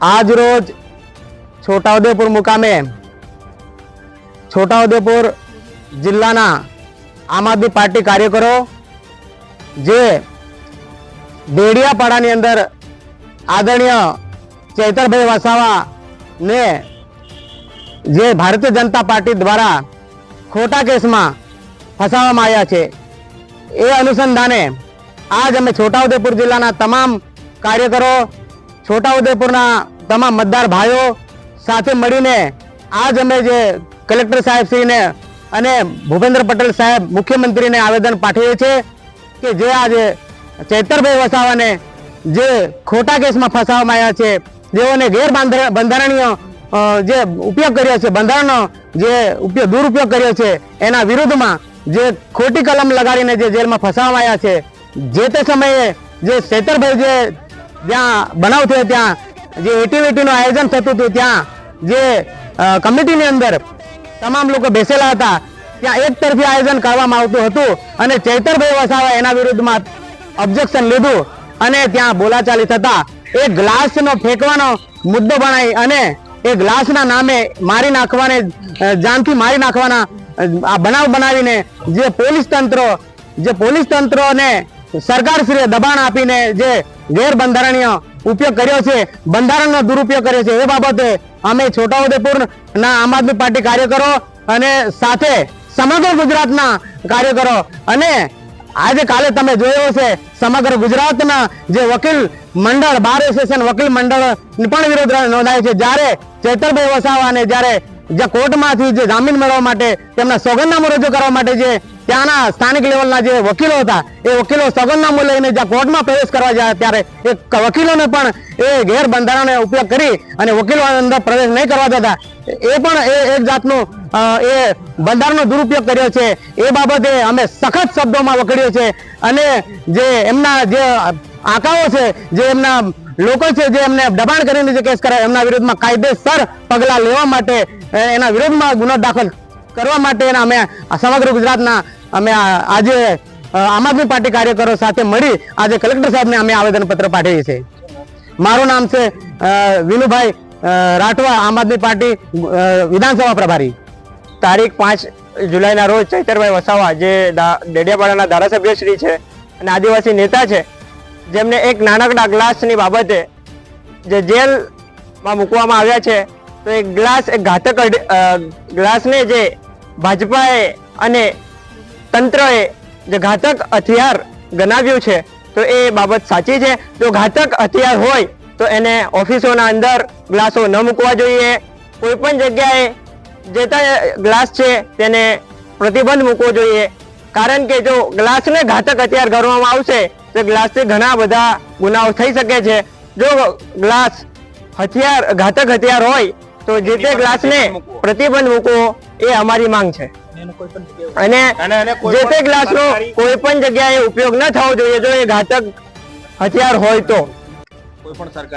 આજ રોજ છોટાઉદેપુર મુકામે છોટાઉદેપુર જિલ્લાના આમ આદમી પાર્ટી કાર્યકરો જે દેડિયાપાડાની અંદર આદરણીય ચૈતરભાઈ વસાવાને જે ભારતીય જનતા પાર્ટી દ્વારા ખોટા કેસમાં ફસાવવામાં આવ્યા છે, એ અનુસંધાને આજ અમે છોટાઉદેપુર જિલ્લાના તમામ કાર્યકરો છોટાઉદેપુરના તમામ મતદાર ભાઈઓ સાથે મળીને આજ અમે જે કલેક્ટર સાહેબશ્રીને અને ભૂપેન્દ્ર પટેલ સાહેબ મુખ્યમંત્રીને આવેદન પાઠવીએ છીએ કે જે આજે ચૈતરભાઈ વસાવાને જે ખોટા કેસમાં ફસાવવામાં આવ્યા છે, જેઓને ગેર બંધારણીય જે ઉપયોગ કર્યો છે, બંધારણનો જે ઉપયોગ, દુરુપયોગ કર્યો છે, એના વિરુદ્ધમાં જે ખોટી કલમ લગાડીને જે જેલમાં ફસાવવામાં આવ્યા છે, જે તે સમયે જે ચૈતરભાઈ જે જ્યાં બનાવ થયો ત્યાં જે એક્ટિવિટીનું આયોજન થતું હતું ત્યાં, જે કમિટીની અંદર તમામ લોકો બેસેલા હતા, ત્યાં એક તરફી આયોજન કરવામાં આવતું હતું અને ચૈતરભાઈ વસાવા એના વિરુદ્ધમાં ઓબ્જેક્શન લીધું અને ત્યાં બોલાચાલી થતા એ ગ્લાસનો ફેંકવાનો મુદ્દો બનાવી અને એ ગ્લાસના નામે મારી નાખવાને જાનથી મારી નાખવાના આ બનાવ બનાવીને જે પોલીસ તંત્ર, જે પોલીસ તંત્રને સરકારશ્રીએ દબાણ આપીને જે ગેરબંધારણીય ઉપયોગ કર્યો છે. બંધારણનો દુરુપયોગ કર્યો છે. એ બાબતે અમે છોટાઉદેપુર ના આમ આદમી પાર્ટી કાર્યકરો અને સાથે સમગ્ર ગુજરાતના કાર્યકરો અને આજે કાલે તમે જોયો હશે, સમગ્ર ગુજરાતના જે વકીલ મંડળ, બાર એસોસિએશન વકીલ મંડળ પણ વિરોધ નોંધાયો છે. જ્યારે ચૈતરભાઈ વસાવા અને જ્યારે જે કોર્ટમાંથી જે જામીન મેળવવા માટે તેમના સોગંદનામું રજૂ કરવા માટે જે ત્યાંના સ્થાનિક લેવલના જે વકીલો હતા, એ વકીલો સોગંદનામું લઈને જ્યાં કોર્ટમાં પ્રવેશ કરવા જાય ત્યારે એ વકીલોને પણ એ ગેરબંધારણનો ઉપયોગ કરી અને વકીલો અંદર પ્રવેશ નહીં કરવા દેતા. એ પણ એ એક જાતનું એ બંધારણનો દુરુપયોગ કર્યો છે. એ બાબતે અમે સખત શબ્દોમાં વખડ્યો છે અને જે એમના જે આંકાઓ છે, જે એમના લોકો છે, જે એમને દબાણ કરીને જે કેસ કરાય, એમના વિરુદ્ધમાં કાયદેસર પગલાં લેવા માટે એના વિરોધમાં ગુનો દાખલ કરવા માટે અમે સમગ્ર ગુજરાતના અમે આજે આમ આદમી પાર્ટી કાર્યકરો સાથે મળી આજે કલેક્ટર સાહેબને અમે આવેદનપત્ર પાઠવીએ છીએ. મારું નામ છે વિનુભાઈ રાઠવા, આમ આદમી પાર્ટી વિધાનસભા પ્રભારી. તારીખ પાંચ જુલાઈના રોજ ચૈતરભાઈ વસાવા, જે ડેડિયાપાડાના ધારાસભ્ય શ્રી છે અને આદિવાસી નેતા છે, જેમને એક નાનકડા ગ્લાસની બાબતે જે જેલમાં મૂકવામાં આવ્યા છે તો એ ગ્લાસ એ ઘાતક ગ્લાસને જે ભાજપાએ અને તંત્રએ જે ઘાતક હથિયાર ગણાવ્યું છે, તો એ બાબત સાચી છે. જો ઘાતક હથિયાર હોય, તો એને ઓફિસોના અંદર ગ્લાસો ન મૂકવા જોઈએ. કોઈ પણ જગ્યાએ જે તે ગ્લાસ છે, તેને પ્રતિબંધ મૂકવો જોઈએ. કારણ કે જો ગ્લાસને ઘાતક હથિયાર ગણવામાં આવશે, તો ગ્લાસથી ઘણા બધા ગુનાઓ થઈ શકે છે. જો ગ્લાસ હથિયાર, ઘાતક હથિયાર હોય તો જે તે ગ્લાસને પ્રતિબંધ મૂકવો એ અમારી માંગ છે. અને જે તે ગ્લાસનો કોઈ પણ જગ્યાએ ઉપયોગ ન થવો જોઈએ જો એ ઘાતક હથિયાર હોય તો. કોઈ પણ સરકારી